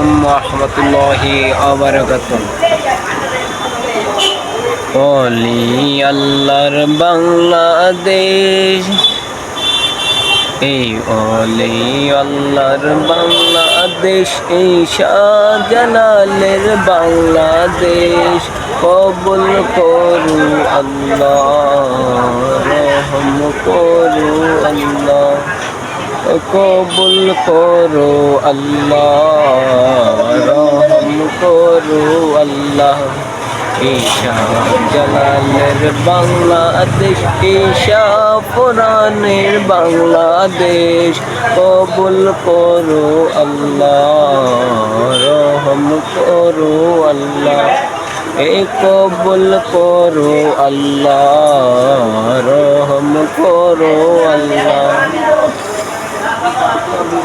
আলাইকুম রহমতুল্লাহি অলি আল্লাহর বাংলাদেশ। এই অলি আল্লাহর বাংলাদেশ, এই শাহজালালের বাংলাদেশ। কবুল করু আল্লাহ, রহম করু আল্লাহ। কবুল করো আল্লাহ, রহম করো আল্লাহ। ঈশা জালালের বাংলাদেশ, ঈশা পুরাণের বাংলাদেশ। কবুল করো আল্লাহ, রহম করো আল্লাহ। এ কবুল করো আল্লাহ, রহম করো আল্লাহ।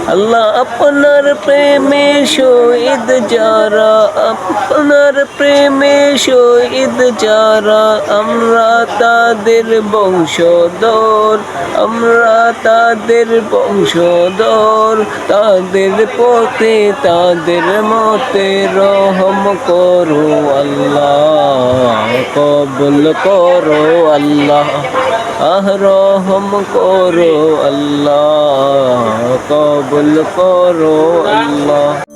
আল্লাহ আপনার প্রেমে শহীদ যারা, আপনার প্রেমে শহীদ যারা, আমরা তাদের বংশধর, আমরা তাদের বংশধর, তাদের পথে তাদের মতে রহম করো আল্লাহ, কবুল করো আল্লাহ, আহ রহম করো আল্লাহ। কবুল করো আল্লাহ